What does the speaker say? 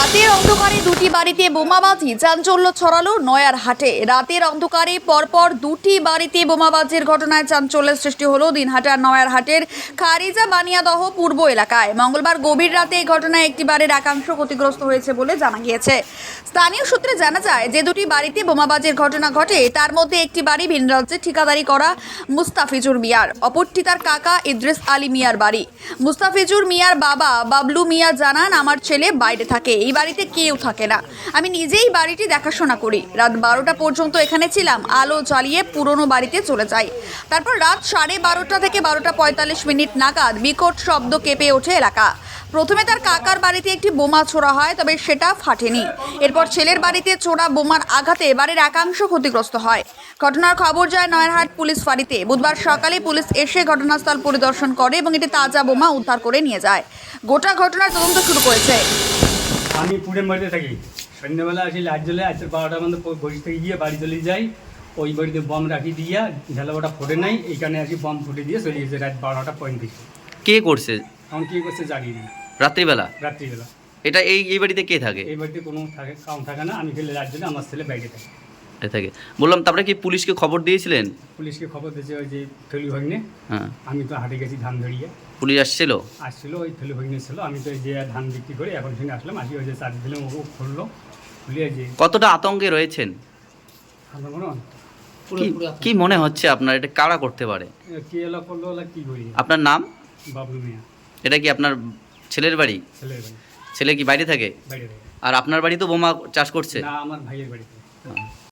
রাতের অন্ধকারে দুটি বাড়িতে বোমাবাজি চাঞ্চল্য ছড়ালো নয়ার হাটে। রাতের অন্ধকারে পরপর দুটি বাড়িতে বোমাবাজির ঘটনায় চাঞ্চল্যের সৃষ্টি হলো দিনহাটার নয়ার হাটের খারিজা বানিয়াদহ পূর্ব এলাকায়। মঙ্গলবার গভীর রাতে এই ঘটনায় একটি বাড়ির একাংশ ক্ষতিগ্রস্ত হয়েছে বলে জানা গিয়েছে। স্থানীয় সূত্রে জানা যায়, যে দুটি বাড়িতে বোমাবাজির ঘটনা ঘটে, তার মধ্যে একটি বাড়ি ভিন রাজ্যে ঠিকাদারি করা মুস্তাফিজুর মিয়ার, অপরটি তার কাকা ইদ্রিস আলী মিয়ার বাড়ি। মুস্তাফিজুর মিয়ার বাবা বাবলু মিয়া জানান, আমার ছেলে বাইরে থাকে। এই বাড়িতে কেউ থাকে না। আমি নিজেই বাড়িটি দেখাশোনা করি। রাত বারোটা পর্যন্ত এখানে ছিলাম। আলো জ্বালিয়ে পুরনো বাড়িতে চলে যাই। তারপর রাত সাড়ে বারোটা থেকে বারোটা পঁয়তাল্লিশ মিনিট নাগাদ বিকট শব্দ কেঁপে ওঠে এলাকা। প্রথমে তার কাকার বাড়িতে একটি বোমা ছোড়া হয়, তবে সেটা ফাটেনি। এরপর ছেলের বাড়িতে ছোড়া বোমার আঘাতে বাড়ির একাংশ ক্ষতিগ্রস্ত হয়। ঘটনার খবর যায় নয়ারহাট পুলিশ ফাঁড়িতে। বুধবার সকালে পুলিশ এসে ঘটনাস্থল পরিদর্শন করে এবং এটি তাজা বোমা উদ্ধার করে নিয়ে যায়। গোটা ঘটনার তদন্ত শুরু করেছে। আমি পুড়ে বাড়িতে থাকি। সন্ধ্যেবেলা আসি লাইট জ্বলে আজকে বারোটার মধ্যে বসে থেকে গিয়ে বাড়ি চলে যাই। ওই বাড়িতে বম রাখি দিয়া ঝালাবাটা ফোটে নাই এইখানে আসি বম ফুটে দিয়ে চলে গেছে রাত বারোটা পঁয়ত্রিশ কে করছে? এখন কী করছে জানি না। রাত্রিবেলা? রাত্রিবেলা। এটা এই এই বাড়িতে কে থাকে? এই বাড়িতে কোনো থাকে কাউন থাকে না আমি খেলে লাইট জ্বলে আমার ছেলে বাইরে থাকে। থাকে। বললাম তারপরে কি পুলিশকে খবর দিয়েছিলেন? পুলিশকে খবর দিয়েছে ওই যে ফেলু ভাগ্নে। হ্যাঁ। আমি তো হাটে গেছি ধান ধরিয়ে। পুলিশ আসছিল? আসছিল ওই ফেলু ভাগ্নে ছিল আমি তো যে ধান বিক্রি করে এখন সঙ্গে আসলাম। আসি ওই যে চার্জ দিলাম ও খুললো খুলে যে কতটা আতঙ্কে রয়েছেন? আমার মনে কি- মনে হচ্ছে আপনার? এটা কারা করতে পারে? কি এলা করল ওলা করি? আপনার নাম? বাবলু মিয়া। এটা কি আপনার ছেলের বাড়ি? ছেলের বাড়ি। ছেলে কি বাইরে থাকে? আর আপনার বাড়ি তো বোমা চাষ করছে? না আমার ভাইয়ের বাড়িতে। হ্যাঁ।